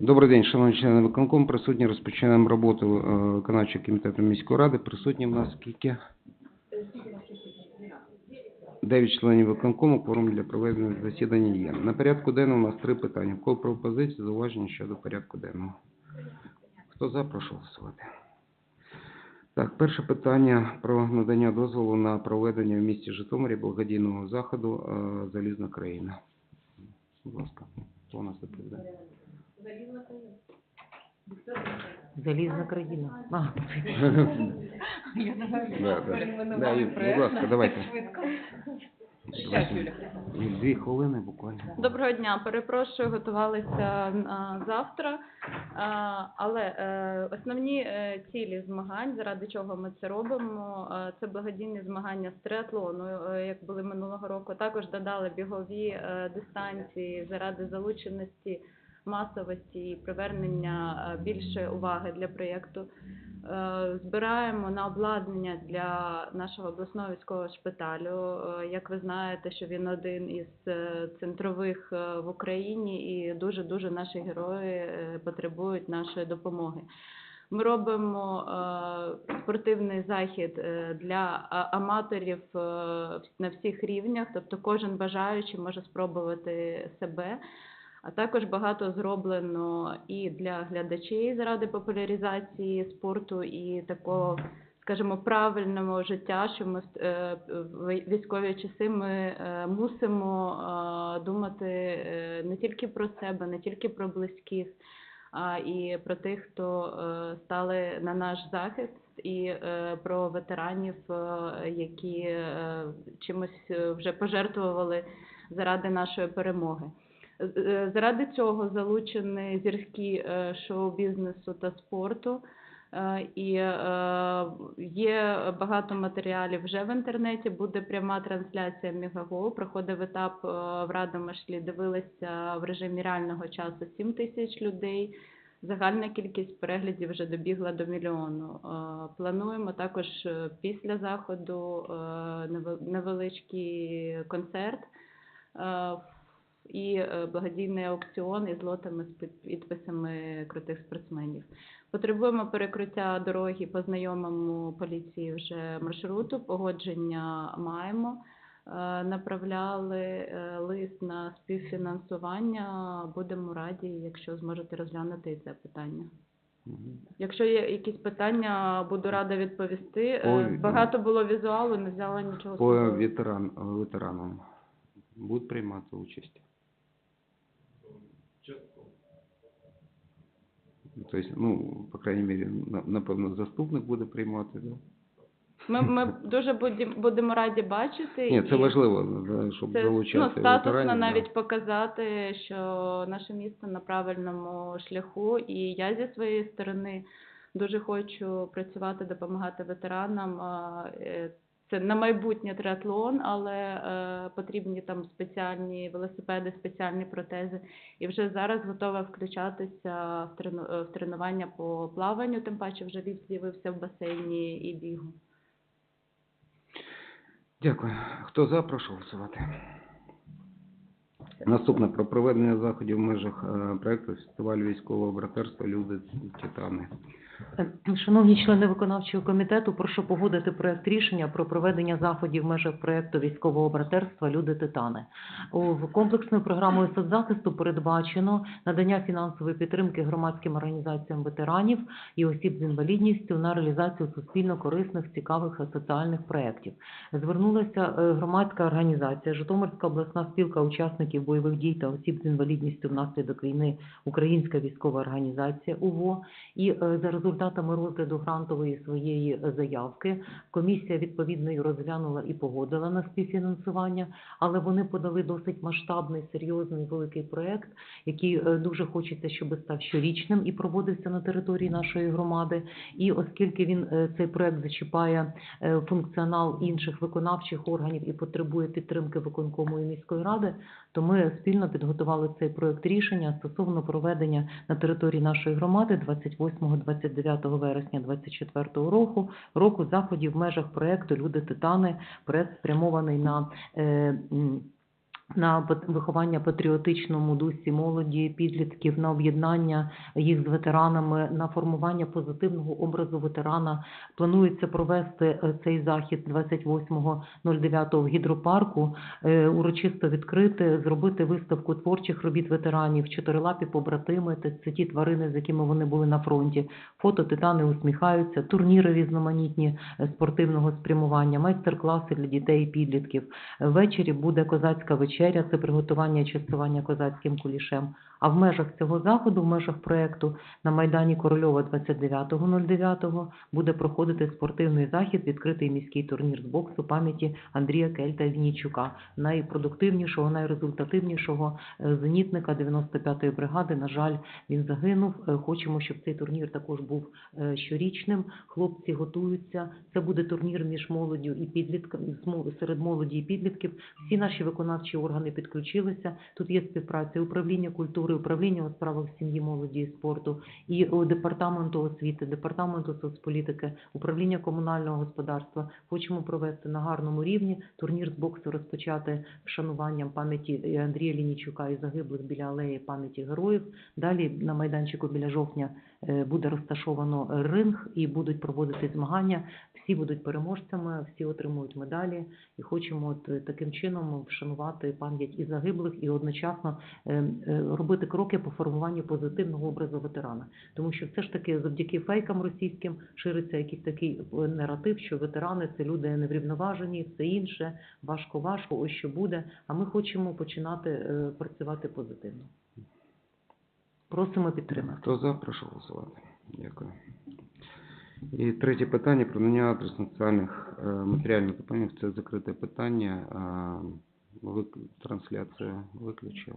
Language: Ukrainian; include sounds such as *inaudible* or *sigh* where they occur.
Добрий день, шановні члени виконкому. Присутні розпочинаємо роботу е, виконавчого комітету міської ради. Присутні в нас скільки? Дев'ять членів виконкому. Кворум для проведення засідання є. На порядку денному у нас три питання. Кого пропозиції, зауваження щодо порядку денного? Хто за, прошу голосувати. Так, перше питання про надання дозволу на проведення в місті Житомирі благодійного заходу е, «Залізна країна». Будь ласка, хто у нас доповідає? Залізна країна. А, *laughs* Да, да. Да, Юль, будь ласка, давайте. Давайте. Дві хвилини буквально. Доброго дня. Перепрошую, готувалися на завтра. А, Але е, основні е, цілі змагань, заради чого ми це робимо, е, це благодійні змагання з триатлону, е, як були минулого року. Також додали бігові е, дистанції заради залученості, масовості і привернення е, більше уваги для проєкту. Е, Збираємо на обладнання для нашого обласного військового шпиталю. Е, Як ви знаєте, що він один із центрових в Україні, і дуже дуже наші герої потребують нашої допомоги. Ми робимо спортивний захід для аматорів на всіх рівнях, тобто кожен бажаючий може спробувати себе. А також багато зроблено і для глядачів заради популяризації спорту і такого, скажімо, правильного життя, що ми е, в військові часи ми е, мусимо е, думати не тільки про себе, не тільки про близьких, а і про тих, хто стали на наш захист, і про ветеранів, які чимось вже пожертвували заради нашої перемоги. Заради цього залучені зірки е, шоу-бізнесу та спорту. Е, І е, є багато матеріалів вже в інтернеті. Буде пряма трансляція Мегаго. Проходив етап в Радомишлі. Дивилися в режимі реального часу 7 тисяч людей. Загальна кількість переглядів вже добігла до мільйону. Плануємо також після заходу невеличкий концерт. І е, благодійний аукціон із лотами з під- підписами крутих спортсменів. Потребуємо перекриття дороги по знайомому поліції вже маршруту. Погодження маємо. Е, Направляли е, лист на співфінансування. Будемо раді, якщо зможете розглянути і це питання. Якщо є якісь питання, буду рада відповісти. Ой, Багато було візуалу, не взяла нічого По ветеран, ветеранам будуть приймати участь? Тобто, ну, по крайней мере, на- напевно, заступник буде приймати, да? Ми, ми дуже будем- будемо раді бачити. Ні, це важливо, да, щоб Це залучати ну, статусно ветеранів. да. навіть показати, що наше місто на правильному шляху. І я зі своєї сторони дуже хочу працювати, допомагати ветеранам. Це на майбутнє триатлон, але е, потрібні там спеціальні велосипеди, спеціальні протези. І вже зараз готова включатися в, трену, е, в тренування по плаванню, тим паче вже він з'явився в басейні і бігу. Дякую. Хто за, прошу голосувати. Наступне про проведення заходів в межах е, проекту фестивалю військового братерства Люди Титани. Шановні члени виконавчого комітету, прошу погодити проект рішення про проведення заходів в межах проекту військового братерства Люди Титани. Комплексною програмою соцзахисту передбачено надання фінансової підтримки громадським організаціям ветеранів і осіб з інвалідністю на реалізацію суспільно корисних, цікавих соціальних проєктів. Звернулася е, громадська організація Житомирська обласна спілка учасників бойових дій та осіб з інвалідністю внаслідок війни Українська військова організація УВО. І е, за результатами розгляду грантової своєї заявки комісія відповідно розглянула і погодила на співфінансування, але вони подали досить масштабний, серйозний, великий проект, який е, дуже хочеться, щоб став щорічним і проводився на території нашої громади. І оскільки він е, цей проект зачіпає функціонал інших виконавчих органів і потребує підтримки виконкому і міської ради, то ми спільно підготували цей проект рішення стосовно проведення на території нашої громади 28-29 вересня 2024 року року заходів в межах проекту Люди Титани. Проект спрямований на е, на виховання патріотичному дусі молоді, підлітків, на об'єднання їх з ветеранами, на формування позитивного образу ветерана. Планується провести е, цей захід 28.09 в гідропарку, е, урочисто відкрити, зробити виставку творчих робіт ветеранів, чотирилапі побратими, це це ті тварини, з якими вони були на фронті. Фото титани усміхаються, турніри різноманітні е, спортивного спрямування, майстер-класи для дітей і підлітків. Ввечері буде козацька вечеря, це приготування і частування козацьким кулішем. А в межах цього заходу, в межах проекту на Майдані Корольова 29.09 буде проходити спортивний захід, відкритий міський турнір з боксу пам'яті Андрія Кельта Віннічука, найпродуктивнішого, найрезультативнішого е, зенітника 95-ї бригади. На жаль, він загинув. Е, Хочемо, щоб цей турнір також був е, щорічним. Хлопці готуються. Це буде турнір між молоддю і підлітками серед молоді і підлітків. Всі наші виконавчі органи підключилися. Тут є співпраця управління культури, управління у справах сім'ї, молоді і спорту, і департаменту освіти, департаменту соцполітики, управління комунального господарства. Хочемо провести на гарному рівні турнір з боксу розпочати вшануванням пам'яті Андрія Лінічука і загиблих біля алеї пам'яті героїв. Далі на майданчику біля жовтня е, буде розташовано ринг і будуть проводити змагання. Всі будуть переможцями, всі отримують медалі, і хочемо от е, таким чином вшанувати пам'ять і загиблих, і одночасно е, е, робити кроки по формуванню позитивного образу ветерана. Тому що все ж таки завдяки фейкам російським шириться якийсь такий е, наратив, що ветерани це люди неврівноважені, все інше, важко, важко, ось що буде. А ми хочемо починати е, працювати позитивно. Просимо підтримати. Хто за, прошу голосувати. Дякую. І третє питання про надання адрес соціальних е, матеріальних допомог. Це закрите питання. Е, Трансляція виключена.